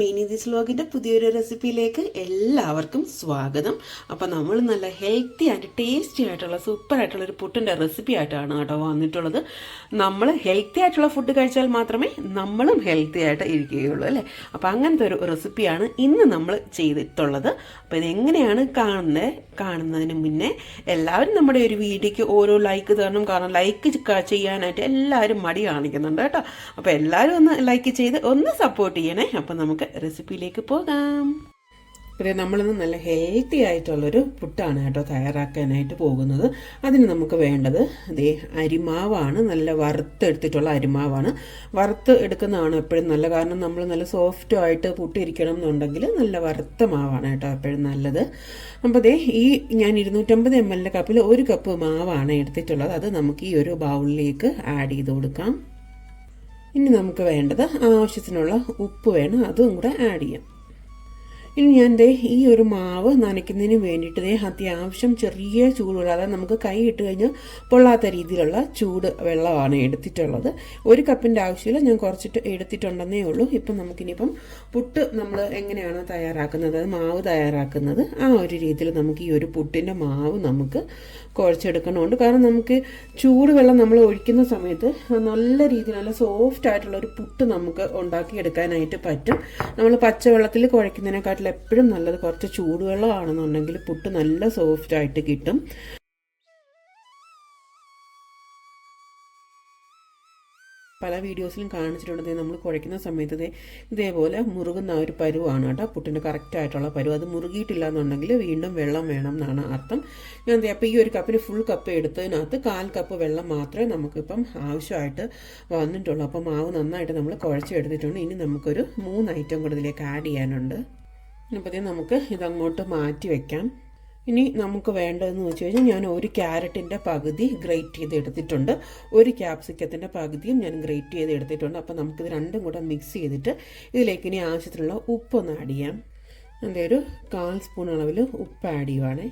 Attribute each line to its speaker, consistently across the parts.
Speaker 1: മീനി this വ്ലോഗിന്റെ പുതിയൊരു റെസിപ്പിയിലേക്ക് എല്ലാവർക്കും സ്വാഗതം. അപ്പോൾ നമ്മൾ നല്ല ഹെൽത്തി ആൻഡ് ടേസ്റ്റി ആയിട്ടുള്ള സൂപ്പർ ആയിട്ടുള്ള ഒരു പുട്ടിന്റെ റെസിപ്പി ആയിട്ടാണ് കേട്ടോ വന്നിട്ടുള്ളത്. നമ്മൾ ഹെൽത്തി ആയിട്ടുള്ള ഫുഡ് കഴിച്ചാൽ മാത്രമേ നമ്മളും ഹെൽത്തി ആയിട്ട് ഇരിക്കുകയുള്ളൂ അല്ലേ? അപ്പോൾ അങ്ങനത്തെ ഒരു റെസിപ്പിയാണ് ഇന്ന് നമ്മൾ ചെയ്തിട്ടുള്ളത്. അപ്പോൾ ഇതെങ്ങനെയാണ് കാണുന്നത് കാണുന്നതിന് മുന്നേ എല്ലാവരും നമ്മുടെ ഒരു വീഡിയോക്ക് ഓരോ ലൈക്ക് തരണം. കാരണം ലൈക്ക് ചെയ്യാനായിട്ട് എല്ലാവരും മടി കാണിക്കുന്നുണ്ട് കേട്ടോ. അപ്പോൾ എല്ലാവരും ഒന്ന് ലൈക്ക് ചെയ്ത് ഒന്ന് സപ്പോർട്ട് ചെയ്യണേ. അപ്പോൾ നമുക്ക് റെസിപ്പിയിലേക്ക് പോകാം. പിന്നെ നമ്മളിന്ന് നല്ല ഹെൽത്തി ആയിട്ടുള്ളൊരു പുട്ടാണ് കേട്ടോ തയ്യാറാക്കാനായിട്ട് പോകുന്നത്. അതിന് നമുക്ക് വേണ്ടത് ദേ അരിമാവാണ്. നല്ല വറുത്തെടുത്തിട്ടുള്ള അരിമാവാണ്. വറുത്ത് എടുക്കുന്നതാണ് എപ്പോഴും നല്ല കാരണം നമ്മൾ നല്ല സോഫ്റ്റ് ആയിട്ട് പുട്ടിരിക്കണം എന്നുണ്ടെങ്കിൽ നല്ല വറുത്ത മാവാണ് കേട്ടോ എപ്പോഴും നല്ലത്. അപ്പോൾ ദേ ഈ ഞാൻ ഇരുന്നൂറ്റമ്പത് എം എല്ലിന്റെ കപ്പിൽ ഒരു കപ്പ് മാവാണ് എടുത്തിട്ടുള്ളത്. അത് നമുക്ക് ഈ ഒരു ബൗളിലേക്ക് ആഡ് ചെയ്ത് കൊടുക്കാം. ഇനി നമുക്ക് വേണ്ടത് ആവശ്യത്തിനുള്ള ഉപ്പ് വേണം അതും കൂടെ ആഡ് ചെയ്യാം. ഇനി ഞാൻ ദേ ഈ ഒരു മാവ് നനയ്ക്കുന്നതിന് വേണ്ടിയിട്ട് ദേ അത്യാവശ്യം ചെറിയ ചൂടുള്ള അതായത് നമുക്ക് കൈ ഇട്ട് കഴിഞ്ഞാൽ പൊള്ളാത്ത രീതിയിലുള്ള ചൂട് വെള്ളമാണ് എടുത്തിട്ടുള്ളത്. ഒരു കപ്പിന്റെ ആവശ്യമില്ല ഞാൻ കുറച്ചിട്ട് എടുത്തിട്ടുണ്ടെന്നേ ഉള്ളൂ. ഇപ്പം നമുക്കിനിയിപ്പം പുട്ട് നമ്മൾ എങ്ങനെയാണ് തയ്യാറാക്കുന്നത് അത് മാവ് തയ്യാറാക്കുന്നത് ആ ഒരു രീതിയിൽ നമുക്ക് ഈ ഒരു പുട്ടിന്റെ മാവ് നമുക്ക് കുഴച്ചെടുക്കണമുണ്ട്. കാരണം നമുക്ക് ചൂടുവെള്ളം നമ്മൾ ഒഴിക്കുന്ന സമയത്ത് നല്ല രീതിയിൽ നല്ല സോഫ്റ്റ് ആയിട്ടുള്ള ഒരു പുട്ട് നമുക്ക് ഉണ്ടാക്കിയെടുക്കാനായിട്ട് പറ്റും. നമ്മൾ പച്ചവെള്ളത്തിൽ കുഴയ്ക്കുന്നതിനെക്കാട്ടിൽ എപ്പോഴും നല്ലത് കുറച്ച് ചൂടുവെള്ളമാണെന്നുണ്ടെങ്കിൽ പുട്ട് നല്ല സോഫ്റ്റ് ആയിട്ട് കിട്ടും. പല വീഡിയോസിലും കാണിച്ചിട്ടുണ്ട്. നമ്മൾ കുഴയ്ക്കുന്ന സമയത്ത് ഇതേപോലെ മുറുകുന്ന ഒരു പരുവാണ് കേട്ടോ. പുട്ടിന്റെ കറക്റ്റായിട്ടുള്ള പരുവ്. അത് മുറുകിയിട്ടില്ല എന്നുണ്ടെങ്കിൽ വീണ്ടും വെള്ളം വേണം എന്നാണ് അർത്ഥം. ഞാൻ അപ്പോൾ ഈ ഒരു കപ്പിന് ഫുൾ കപ്പ് എടുത്തതിനകത്ത് കാൽ കപ്പ് വെള്ളം മാത്രമേ നമുക്കിപ്പം ആവശ്യമായിട്ട് വന്നിട്ടുള്ളൂ. അപ്പം മാവ് നന്നായിട്ട് നമ്മൾ കുഴച്ചെടുത്തിട്ടുണ്ട്. ഇനി നമുക്കൊരു മൂന്ന് ഐറ്റം കൂടുതലേക്ക് ആഡ് ചെയ്യാനുണ്ട്. അപ്പോൾ നമുക്ക് ഇതങ്ങോട്ട് മാറ്റി വെക്കാം. ഇനി നമുക്ക് വേണ്ടതെന്ന് വെച്ച് കഴിഞ്ഞാൽ ഞാൻ ഒരു ക്യാരറ്റിന്റെ പകുതി ഗ്രേറ്റ് ചെയ്ത് എടുത്തിട്ടുണ്ട്. ഒരു ക്യാപ്സിക്കത്തിന്റെ പകുതിയും ഞാൻ ഗ്രേറ്റ് ചെയ്ത് എടുത്തിട്ടുണ്ട്. അപ്പോൾ നമുക്കിത് രണ്ടും കൂടെ മിക്സ് ചെയ്തിട്ട് ഇതിലേക്ക് ഇനി ആവശ്യത്തിനുള്ള ഉപ്പൊന്ന് ആഡ് ചെയ്യാം. എന്റെ ഒരു കാൽ സ്പൂൺ അളവിൽ ഉപ്പ് ആഡ് ചെയ്യുവാണേ.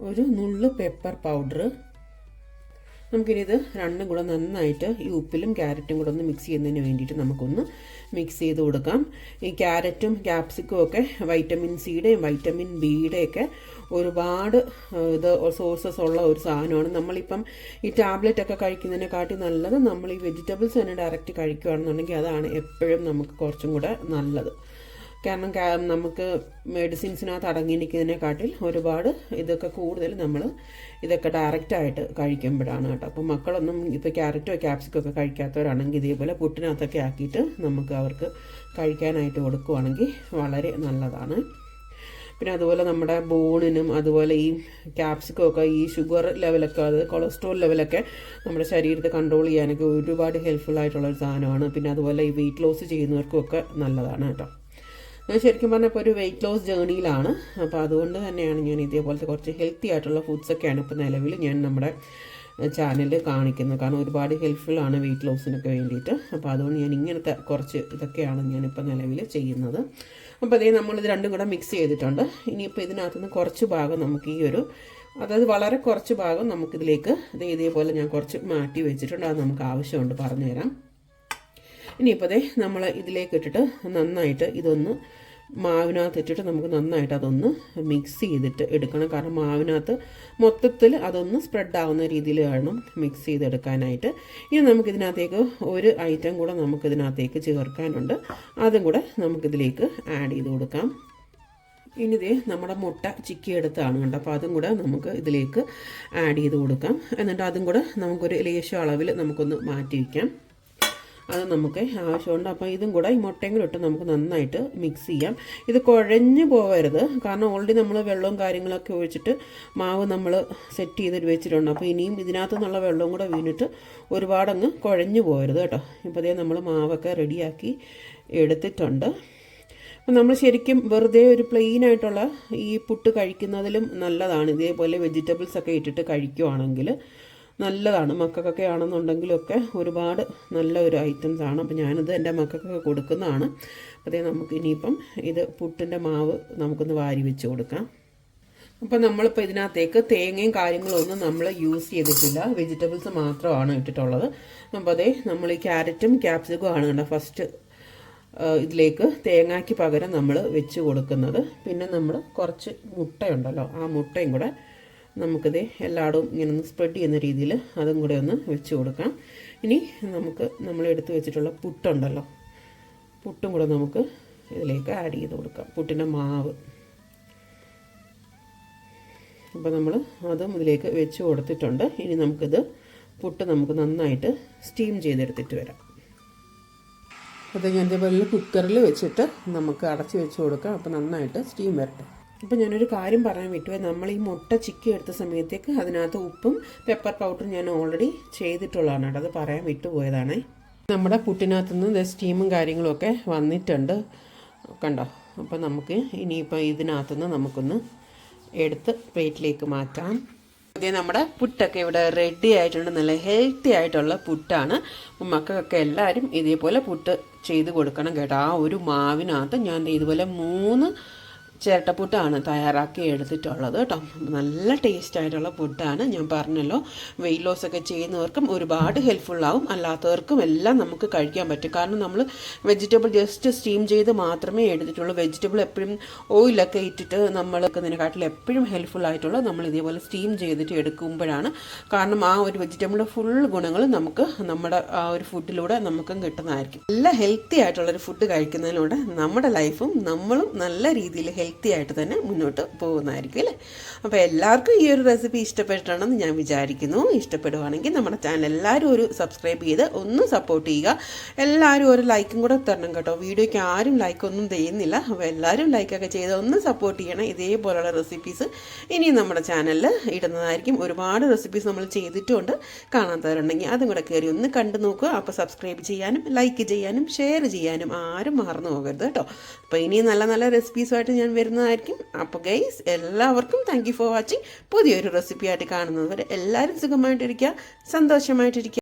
Speaker 1: ഒരു നുള്ളു പെപ്പർ പൗഡർ നമുക്കിനി ഇത് രണ്ടും കൂടെ നന്നായിട്ട് ഈ ഉപ്പിലും ക്യാരറ്റും കൂടെ ഒന്ന് മിക്സ് ചെയ്യുന്നതിന് വേണ്ടിയിട്ട് നമുക്കൊന്ന് മിക്സ് ചെയ്ത് കൊടുക്കാം. ഈ ക്യാരറ്റും ക്യാപ്സിക്കും ഒക്കെ വൈറ്റമിൻ സിയുടെയും വൈറ്റമിൻ ബിയുടെയൊക്കെ ഒരുപാട് ഇത് സോഴ്സസ് ഉള്ള ഒരു സാധനമാണ്. നമ്മളിപ്പം ഈ ടാബ്ലറ്റ് ഒക്കെ കഴിക്കുന്നതിനെക്കാട്ടി നല്ലത് നമ്മൾ ഈ വെജിറ്റബിൾസ് തന്നെ ഡയറക്റ്റ് കഴിക്കുകയാണെന്നുണ്ടെങ്കിൽ അതാണ് എപ്പോഴും നമുക്ക് കുറച്ചും കൂടെ നല്ലത്. കാരണം നമുക്ക് മെഡിസിൻസിനകത്ത് അടങ്ങിയിരിക്കുന്നതിനെക്കാട്ടിൽ ഒരുപാട് ഇതൊക്കെ കൂടുതൽ നമ്മൾ ഇതൊക്കെ ഡയറക്റ്റായിട്ട് കഴിക്കുമ്പോഴാണ് കേട്ടോ. അപ്പോൾ മക്കളൊന്നും ഇപ്പോൾ ക്യാരറ്റോ ക്യാപ്സിക്കോ ഒക്കെ കഴിക്കാത്തവരാണെങ്കിൽ ഇതേപോലെ പുട്ടിനകത്തൊക്കെ ആക്കിയിട്ട് നമുക്ക് അവർക്ക് കഴിക്കാനായിട്ട് കൊടുക്കുവാണെങ്കിൽ വളരെ നല്ലതാണ്. പിന്നെ അതുപോലെ നമ്മുടെ ബോണിനും അതുപോലെ ഈ ക്യാപ്സിക്കോ ഒക്കെ ഈ ഷുഗർ ലെവലൊക്കെ അത് കൊളസ്ട്രോൾ ലെവലൊക്കെ നമ്മുടെ ശരീരത്തെ കൺട്രോൾ ചെയ്യാനൊക്കെ ഒരുപാട് ഹെൽപ്ഫുൾ ആയിട്ടുള്ള ഒരു സാധനമാണ്. പിന്നെ അതുപോലെ ഈ വെയിറ്റ് ലോസ് ചെയ്യുന്നവർക്കും ഒക്കെ നല്ലതാണ് കേട്ടോ. ഞാൻ ശരിക്കും പറഞ്ഞപ്പോൾ ഒരു വെയിറ്റ് ലോസ് ജേണിയിലാണ് അപ്പോൾ അതുകൊണ്ട് തന്നെയാണ് ഞാൻ ഇതേപോലത്തെ കുറച്ച് ഹെൽത്തി ആയിട്ടുള്ള ഫുഡ്സൊക്കെയാണ് ഇപ്പോൾ നിലവിൽ ഞാൻ നമ്മുടെ ചാനലിൽ കാണിക്കുന്നത്. കാരണം ഒരുപാട് ഹെൽപ്ഫുൾ ആണ് വെയിറ്റ് ലോസിനൊക്കെ വേണ്ടിയിട്ട് അപ്പോൾ അതുകൊണ്ട് ഞാൻ ഇങ്ങനത്തെ കുറച്ച് ഇതൊക്കെയാണ് ഞാനിപ്പോൾ നിലവിൽ ചെയ്യുന്നത്. അപ്പോൾ അതേ നമ്മളിത് രണ്ടും കൂടെ മിക്സ് ചെയ്തിട്ടുണ്ട്. ഇനിയിപ്പോൾ ഇതിനകത്തുനിന്ന് കുറച്ച് ഭാഗം നമുക്ക് ഈ ഒരു അതായത് വളരെ കുറച്ച് ഭാഗം നമുക്കിതിലേക്ക് ഇത് ഇതേപോലെ ഞാൻ കുറച്ച് മാറ്റി വെച്ചിട്ടുണ്ട്. അത് നമുക്ക് ആവശ്യമുണ്ട് പറഞ്ഞുതരാം. ഇനിയിപ്പോൾ അതേ നമ്മൾ ഇതിലേക്ക് ഇട്ടിട്ട് നന്നായിട്ട് ഇതൊന്ന് മാവിനകത്ത് ഇട്ടിട്ട് നമുക്ക് നന്നായിട്ട് അതൊന്ന് മിക്സ് ചെയ്തിട്ട് എടുക്കണം. കാരണം മാവിനകത്ത് മൊത്തത്തിൽ അതൊന്ന് സ്പ്രെഡ് ആവുന്ന രീതിയിൽ വേണം മിക്സ് ചെയ്തെടുക്കാനായിട്ട്. ഇനി നമുക്കിതിനകത്തേക്ക് ഒരു ഐറ്റം കൂടെ നമുക്കിതിനകത്തേക്ക് ചേർക്കാനുണ്ട്. അതും കൂടെ നമുക്കിതിലേക്ക് ആഡ് ചെയ്ത് കൊടുക്കാം. ഇനി ഇതേ നമ്മുടെ മുട്ട ചിക്കി എടുത്താണ് കണ്ടോ. അപ്പോൾ അതും കൂടെ നമുക്ക് ഇതിലേക്ക് ആഡ് ചെയ്ത് കൊടുക്കാം. എന്നിട്ട് അതും കൂടെ നമുക്കൊരു ലേശം അളവിൽ നമുക്കൊന്ന് മാറ്റി വയ്ക്കാം അത് നമുക്ക് ആവശ്യമുണ്ട്. അപ്പോൾ ഇതും കൂടെ ഈ മുട്ടയും കൂടെ ഇട്ട് നമുക്ക് നന്നായിട്ട് മിക്സ് ചെയ്യാം. ഇത് കുഴഞ്ഞു പോകരുത്. കാരണം ഓൾറെഡി നമ്മൾ വെള്ളവും കാര്യങ്ങളൊക്കെ ഒഴിച്ചിട്ട് മാവ് നമ്മൾ സെറ്റ് ചെയ്തിട്ട് വെച്ചിട്ടുണ്ട്. അപ്പോൾ ഇനിയും ഇതിനകത്തു നിന്നുള്ള വെള്ളവും കൂടെ വീണിട്ട് ഒരുപാടങ്ങ് കുഴഞ്ഞു പോകരുത് കേട്ടോ. ഇപ്പോൾ അതേ നമ്മൾ മാവൊക്കെ റെഡിയാക്കി എടുത്തിട്ടുണ്ട്. അപ്പം നമ്മൾ ശരിക്കും വെറുതെ ഒരു പ്ലെയിൻ ആയിട്ടുള്ള ഈ പുട്ട് കഴിക്കുന്നതിലും നല്ലതാണ്. ഇതേപോലെ വെജിറ്റബിൾസ് ഒക്കെ ഇട്ടിട്ട് കഴിക്കുവാണെങ്കിൽ നല്ലതാണ്. മക്കൾക്കൊക്കെ ആണെന്നുണ്ടെങ്കിലൊക്കെ ഒരുപാട് നല്ല ഒരു ഐറ്റംസ് ആണ്. അപ്പോൾ ഞാനിത് എന്റെ മക്കൾക്കൊക്കെ കൊടുക്കുന്നതാണ്. അതേ നമുക്ക് ഇനിയിപ്പം ഇത് പുട്ടിന്റെ മാവ് നമുക്കൊന്ന് വാരി വെച്ച് കൊടുക്കാം അപ്പം നമ്മളിപ്പോൾ ഇതിനകത്തേക്ക് തേങ്ങയും കാര്യങ്ങളും ഒന്നും നമ്മൾ യൂസ് ചെയ്തിട്ടില്ല. വെജിറ്റബിൾസ് മാത്രമാണ് ഇട്ടിട്ടുള്ളത്. അപ്പോൾ അതേ നമ്മൾ ഈ ക്യാരറ്റും ക്യാപ്സിക്കും ആണ് കണ്ടോ? ഫസ്റ്റ് ഇതിലേക്ക് തേങ്ങയ്ക്ക് പകരം നമ്മൾ വെച്ച് കൊടുക്കുന്നത്. പിന്നെ നമ്മൾ കുറച്ച് മുട്ടയുണ്ടല്ലോ ആ മുട്ടയും കൂടെ നമുക്കിത് എല്ലായിടവും ഇങ്ങനെ ഒന്ന് സ്പ്രെഡ് ചെയ്യുന്ന രീതിയിൽ അതും കൂടെ ഒന്ന് വെച്ച് കൊടുക്കാം ഇനി നമുക്ക് നമ്മൾ എടുത്തു വെച്ചിട്ടുള്ള പുട്ടുണ്ടല്ലോ. പുട്ടും കൂടെ നമുക്ക് ഇതിലേക്ക് ആഡ് ചെയ്ത് കൊടുക്കാം. പുട്ടിന്റെ മാവ്. അപ്പോൾ നമ്മൾ അതും ഇതിലേക്ക് വെച്ച് കൊടുത്തിട്ടുണ്ട്. ഇനി നമുക്കിത് പുട്ട് നമുക്ക് നന്നായിട്ട് സ്റ്റീം ചെയ്തെടുത്തിട്ട് വരാം. അത് ഞാൻ ഇതേപോലെ കുക്കറിൽ വെച്ചിട്ട് നമുക്ക് അടച്ച് വെച്ച് കൊടുക്കാം. അപ്പോൾ നന്നായിട്ട് സ്റ്റീം വരട്ടെ. അപ്പോൾ ഞാനൊരു കാര്യം പറയാൻ വിട്ടു. നമ്മൾ ഈ മുട്ട ചിക്കി എടുത്ത സമയത്തേക്ക് അതിനകത്ത് ഉപ്പും പെപ്പർ പൗഡറും ഞാൻ ഓൾറെഡി ചെയ്തിട്ടുള്ളതാണ് കേട്ടോ. അത് പറയാൻ വിട്ടുപോയതാണ് നമ്മുടെ പുട്ടിനകത്തു നിന്ന് സ്റ്റീമും കാര്യങ്ങളൊക്കെ വന്നിട്ടുണ്ട്. കണ്ടോ? അപ്പോൾ നമുക്ക് ഇനിയിപ്പോൾ ഇതിനകത്തുനിന്ന് നമുക്കൊന്ന് എടുത്ത് പ്ലേറ്റിലേക്ക് മാറ്റാം. അതേ നമ്മുടെ പുട്ടൊക്കെ ഇവിടെ റെഡി ആയിട്ടുണ്ട്. നല്ല ഹെൽത്തി ആയിട്ടുള്ള പുട്ടാണ്. മക്കൾക്കൊക്കെ എല്ലാവരും ഇതേപോലെ പുട്ട് ചെയ്ത് കൊടുക്കണം കേട്ടോ. ആ ഒരു മാവിനകത്ത് ഞാൻ ഇതുപോലെ മൂന്ന് ചിരട്ടപ്പുട്ടാണ് തയ്യാറാക്കി എടുത്തിട്ടുള്ളത് കേട്ടോ. നല്ല ടേസ്റ്റ് ആയിട്ടുള്ള പുട്ടാണ്. ഞാൻ പറഞ്ഞല്ലോ വെയിറ്റ് ലോസ് ഒക്കെ ചെയ്യുന്നവർക്കും ഒരുപാട് ഹെൽപ്ഫുൾ ആവും. അല്ലാത്തവർക്കും എല്ലാം നമുക്ക് കഴിക്കാൻ പറ്റും. കാരണം നമ്മൾ വെജിറ്റബിൾ ജസ്റ്റ് സ്റ്റീം ചെയ്ത് മാത്രമേ എടുത്തിട്ടുള്ളൂ. വെജിറ്റബിൾ എപ്പോഴും ഓയിലൊക്കെ ഇട്ടിട്ട് നമ്മൾ വെക്കുന്നതിനെക്കാട്ടിൽ എപ്പോഴും ഹെൽപ്ഫുൾ ആയിട്ടുള്ളത് നമ്മൾ ഇതേപോലെ സ്റ്റീം ചെയ്തിട്ട് എടുക്കുമ്പോഴാണ്. കാരണം ആ ഒരു വെജിറ്റബിളിന്റെ ഫുൾ ഗുണങ്ങൾ നമുക്ക് നമ്മുടെ ആ ഒരു ഫുഡിലൂടെ നമുക്കും കിട്ടുന്നതായിരിക്കും. നല്ല ഹെൽത്തി ആയിട്ടുള്ളൊരു ഫുഡ് കഴിക്കുന്നതിലൂടെ നമ്മുടെ ലൈഫും നമ്മളും നല്ല രീതിയിൽ ഹെൽത്തി ആയിട്ട് തന്നെ മുന്നോട്ട് പോകുന്നതായിരിക്കും അല്ലേ? അപ്പോൾ എല്ലാവർക്കും ഈ ഒരു റെസിപ്പി ഇഷ്ടപ്പെട്ടിട്ടുണ്ടെന്ന് ഞാൻ വിചാരിക്കുന്നു. ഇഷ്ടപ്പെടുവാണെങ്കിൽ നമ്മുടെ ചാനൽ എല്ലാവരും ഒരു സബ്സ്ക്രൈബ് ചെയ്ത് ഒന്ന് സപ്പോർട്ട് ചെയ്യുക. എല്ലാവരും ഒരു ലൈക്കും കൂടെ തരണം കേട്ടോ. വീഡിയോയ്ക്ക് ആരും ലൈക്കൊന്നും ചെയ്യുന്നില്ല. അപ്പോൾ എല്ലാവരും ലൈക്കൊക്കെ ചെയ്ത് ഒന്ന് സപ്പോർട്ട് ചെയ്യണം. ഇതേപോലെയുള്ള റെസിപ്പീസ് ഇനിയും നമ്മുടെ ചാനലിൽ ഇടുന്നതായിരിക്കും. ഒരുപാട് റെസിപ്പീസ് നമ്മൾ ചെയ്തിട്ടുമുണ്ട് കാണാത്തവരുണ്ടെങ്കിൽ അതും കൂടെ കയറി ഒന്ന് കണ്ടു നോക്കുക. അപ്പോൾ സബ്സ്ക്രൈബ് ചെയ്യാനും ലൈക്ക് ചെയ്യാനും ഷെയർ ചെയ്യാനും ആരും മറന്നു പോകരുത് കേട്ടോ. അപ്പോൾ ഇനിയും നല്ല നല്ല റെസിപ്പീസുമായിട്ട് ഞാൻ വരുന്നതായിരിക്കും. അപ്പോൾ ഗൈസ് എല്ലാവർക്കും താങ്ക് യു ഫോർ വാച്ചിങ് പുതിയൊരു റെസിപ്പി ആയിട്ട് കാണുന്നത് വരെ എല്ലാവരും സുഖമായിട്ടിരിക്കുക സന്തോഷമായിട്ടിരിക്കുക.